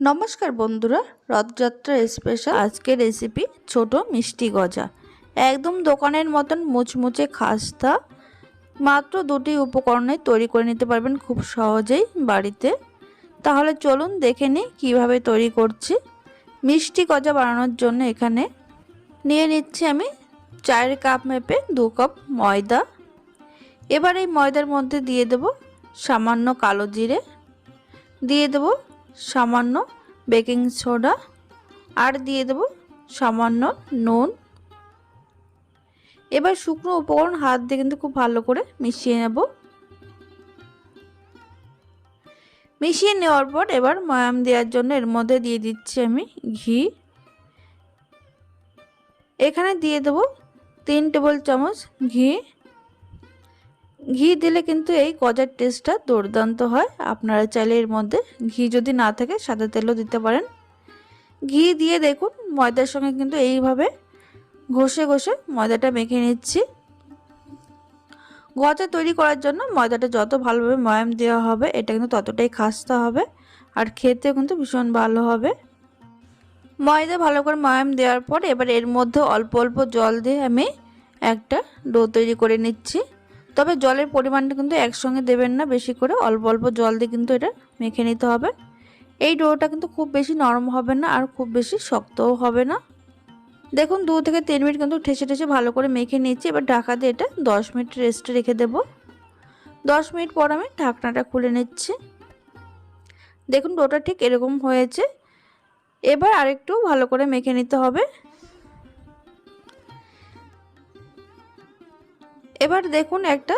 নমস্কার বন্ধুরা, রথযাত্রা স্পেশাল আজকের রেসিপি ছোট মিষ্টি গজা। একদম দোকানের মতন মুচমুচে খাস্তা, মাত্র দুটি উপকরণে তৈরি করে নিতে পারবেন খুব সহজেই বাড়িতে। তাহলে চলুন দেখে নিই কীভাবে তৈরি করছি। মিষ্টি গজা বানানোর জন্য এখানে নিয়ে নিচ্ছি আমি চার কাপ মেপে দু কাপ ময়দা। এবার এই ময়দার মধ্যে দিয়ে দেব সামান্য কালো জিরে। দিয়ে দেব সামান্য বেকিং সোডা আর দিয়ে দেব সামান্য নুন। এবার শুকনো উপকরণ হাত দিয়ে কিন্তু খুব ভালো করে মিশিয়ে নেব। মিশিয়ে নেওয়ার পর এবার ময়াম দেওয়ার জন্য এর মধ্যে দিয়ে দিচ্ছি আমি ঘি। এখানে দিয়ে দেব তিন টেবিল চামচ ঘি। ঘি দিলে কিন্তু এই গজার টেস্টটা দুর্দান্ত হয়। আপনারা চাইলে এর মধ্যে ঘি যদি না থাকে, সাদা তেলও দিতে পারেন। ঘি দিয়ে দেখুন, ময়দার সঙ্গে কিন্তু এইভাবে ঘষে ঘষে ময়দাটা মেখে নিচ্ছি। গজা তৈরি করার জন্য ময়দাটা যত ভালোভাবে ময়াম দেওয়া হবে, এটা কিন্তু ততটাই খাস্তা হবে আর খেতে কিন্তু ভীষণ ভালো হবে। ময়দা ভালো করে ময়াম দেওয়ার পর এবার এর মধ্যে অল্প অল্প জল দিয়ে আমি একটা ডো তৈরি করে নিচ্ছি। তবে জলের পরিমাণটা কিন্তু একসঙ্গে দেবেন না, বেশি করে অল্প অল্প জল দিয়ে কিন্তু এটা মেখে নিতে হবে। এই ডোটা কিন্তু খুব বেশি নরম হবে না আর খুব বেশি শক্তও হবে না। দেখুন, দু থেকে তিন মিনিট কিন্তু ঠেসে ঠেসে ভালো করে মেখে নিচ্ছি এবার ঢাকা দিয়ে এটা দশ মিনিট রেস্টে রেখে দেব। দশ মিনিট পর আমি ঢাকনাটা খুলে নিচ্ছি। দেখুন, ডোটা ঠিক এরকম হয়েছে। এবার আরেকটু ভালো করে মেখে নিতে হবে। এবার দেখুন একটা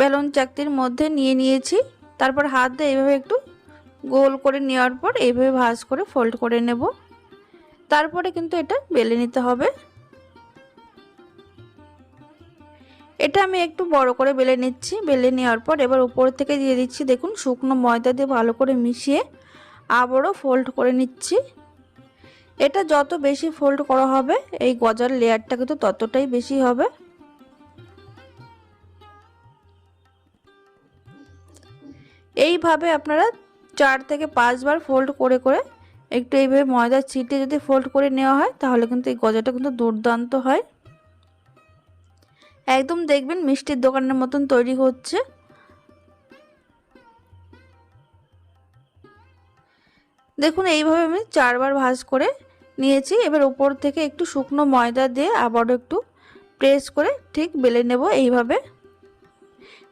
বেলুন চাকতির মধ্যে নিয়ে নিয়েছি। তারপর হাত দিয়ে এইভাবে একটু গোল করে নেওয়ার পর এইভাবে ভাজ করে ফোল্ড করে নেব। তারপরে কিন্তু এটা বেলে নিতে হবে। এটা আমি একটু বড় করে বেলে নিচ্ছি। বেলে নেওয়ার পর এবার উপর থেকে দিয়ে দিচ্ছি, দেখুন, শুকনো ময়দা দিয়ে ভালো করে মিশিয়ে আবারও ফোল্ড করে নিচ্ছি। এটা যত বেশি ফোল্ড করা হবে, এই গজার লেয়ারটা কিন্তু ততটাই বেশি হবে। এইভাবে আপনারা চার থেকে পাঁচবার ফোল্ড করে করে একটু এইভাবে ময়দা ছিটে যদি ফোল্ড করে নেওয়া হয়, তাহলে কিন্তু এই গজাটা কিন্তু দুর্দান্ত হয়। একদম দেখবেন মিষ্টির দোকানের মতন তৈরি হচ্ছে। দেখুন, এইভাবে আমি চারবার ভাজ করে নিয়েছি। এবার উপর থেকে একটু শুকনো ময়দা দিয়ে আবারও একটু প্রেস করে ঠিক বেলে নেব এইভাবে।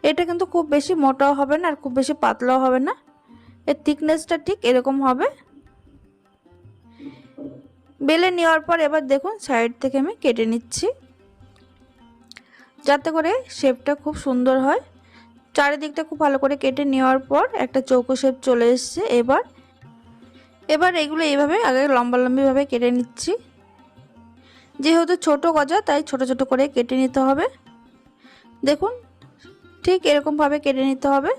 এটা কিন্তু খুব বেশি মোটাও হবে না আর খুব বেশি পাতলাও হবে না। এর থিকনেসটা ঠিক এরকম হবে। বেলে নেওয়ার পর এবার দেখুন সাইড থেকে আমি কেটে নিচ্ছি। যাতে করে শেপটা খুব সুন্দর হয়। চারিদিকটা খুব ভালো করে কেটে নেওয়ার পর একটা চৌকো শেপ চলে এসছে এবার। এবার এগুলো এইভাবে আগে লম্বা লম্বিভাবে কেটে নিচ্ছি। যেহেতু ছোট গজা, তাই ছোট ছোট করে কেটে নিতে হবে। দেখুন ঠিক এরকমভাবে কেটে নিতে হবে।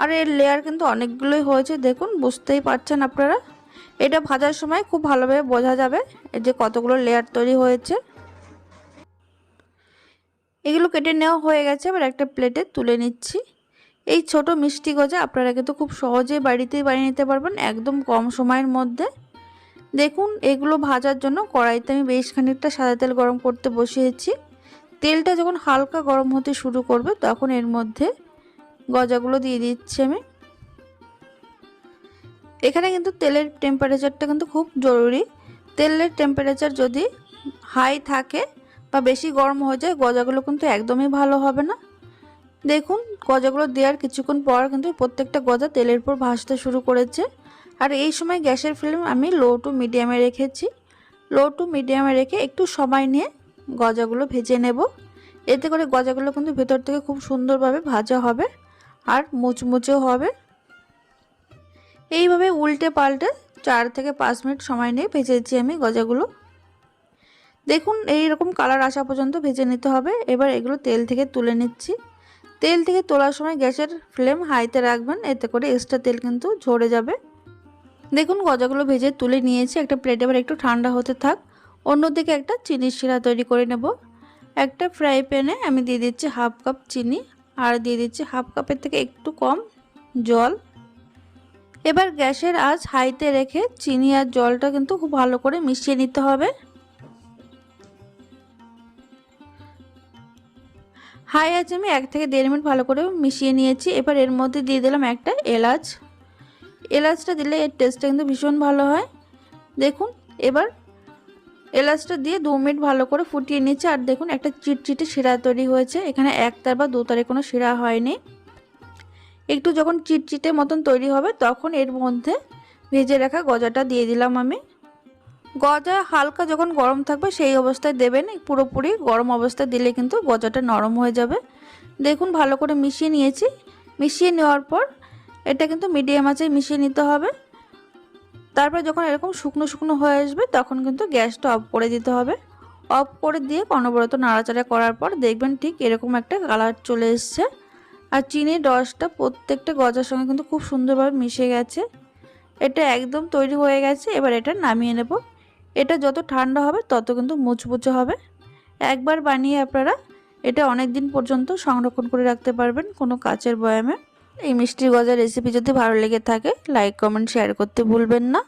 আর এর লেয়ার কিন্তু অনেকগুলোই হয়েছে, দেখুন, বুঝতেই পারছেন আপনারা। এটা ভাজার সময় খুব ভালোভাবে বোঝা যাবে যে কতগুলো লেয়ার তৈরি হয়েছে। এগুলো কেটে নেওয়া হয়ে গেছে, এবার একটা প্লেটে তুলে নিচ্ছি। এই ছোট মিষ্টি গজা আপনারা কিন্তু খুব সহজেই বাড়িতেই বানিয়ে নিতে পারবেন, একদম কম সময়ের মধ্যে। দেখুন, এগুলো ভাজার জন্য কড়াইতে আমি বেশ খানিকটা সাদা তেল গরম করতে বসিয়েছি। তেলটা যখন হালকা গরম হতে শুরু করবে, তখন এর মধ্যে গজাগুলো দিয়ে দিচ্ছি আমি। এখানে কিন্তু তেলের টেম্পারেচারটা কিন্তু খুব জরুরি। তেলের টেম্পারেচার যদি হাই থাকে বা বেশি গরম হয়ে যায়, গজাগুলো কিন্তু একদমই ভালো হবে না। দেখুন, গজাগুলো দেওয়ার কিছুক্ষণ পর কিন্তু প্রত্যেকটা গজা তেলের উপর ভাসতে শুরু করেছে। আর এই সময় গ্যাসের ফ্লেম আমি লো টু মিডিয়ামে রেখেছি। লো টু মিডিয়ামে রেখে একটু সময় নিয়ে গজাগুলো ভেজে নেব। এতে করে গজাগুলো কিন্তু ভেতর থেকে খুব সুন্দরভাবে ভাজা হবে আর মুচমুচেও হবে। এইভাবে উল্টে পাল্টে চার থেকে পাঁচ মিনিট সময় নিয়ে ভেজেছি আমি গজাগুলো। দেখুন এই রকম কালার আসা পর্যন্ত ভেজে নিতে হবে। এবার এগুলো তেল থেকে তুলে নিচ্ছি। তেল থেকে তোলার সময় গ্যাসের ফ্লেম হাইতে রাখবেন, এতে করে এক্সট্রা তেল কিন্তু ঝরে যাবে। দেখুন, গজাগুলো ভেজে তুলে নিয়েছি। একটা প্লেটে এবার একটু ঠান্ডা হতে থাক। অন্যদিকে একটা চিনির শিরা তৈরি করে নেব। একটা ফ্রাই প্যানে আমি দিয়ে দিচ্ছি হাফ কাপ চিনি আর দিয়ে দিচ্ছি হাফ কাপের থেকে একটু কম জল। এবার গ্যাসের আঁচ হাইতে রেখে চিনি আর জলটা কিন্তু খুব ভালো করে মিশিয়ে নিতে হবে। হাই আছে আমি এক থেকে দেড় মিনিট ভালো করে মিশিয়ে নিয়েছি। এবার এর মধ্যে দিয়ে দিলাম একটা এলাচ। এলাচটা দিলে এর টেস্টটা কিন্তু ভীষণ ভালো হয়। দেখুন, এবার এলাচটা দিয়ে দু মিনিট ভালো করে ফুটিয়ে নিচ্ছে আর দেখুন, একটা চিটচিটে শিরা তৈরি হয়েছে। এখানে এক তার বা দু তারে কোনো শিরা হয়নি। একটু যখন চিটচিটে মতন তৈরি হবে, তখন এর মধ্যে ভেজে রাখা গজাটা দিয়ে দিলাম আমি। গজা হালকা যখন গরম থাকবে, সেই অবস্থায় দেবেন। পুরোপুরি গরম অবস্থায় দিলে কিন্তু গজাটা নরম হয়ে যাবে। দেখুন, ভালো করে মিশিয়ে নিয়েছি। মিশিয়ে নেওয়ার পর এটা কিন্তু মিডিয়াম আঁচে মিশিয়ে নিতে হবে। তারপর যখন এরকম শুকনো শুকনো হয়ে আসবে, তখন কিন্তু গ্যাসটা অফ করে দিতে হবে। অফ করে দিয়ে অনবরত নাড়াচাড়া করার পর দেখবেন ঠিক এরকম একটা কালার চলে এসছে। আর চিনির রসটা প্রত্যেকটা গজার সঙ্গে কিন্তু খুব সুন্দরভাবে মিশে গেছে। এটা একদম তৈরি হয়ে গেছে, এবার এটা নামিয়ে নেব। এটা যত ঠান্ডা হবে, তত কিন্তু মুচমুচে হবে। একবার বানিয়ে আপনারা এটা অনেক দিন পর্যন্ত সংরক্ষণ করে রাখতে পারবেন কোনো কাচের বয়ামে। এই মিষ্টি গজার রেসিপি যদি ভালো লেগে থাকে লাইক কমেন্ট শেয়ার করতে ভুলবেন না।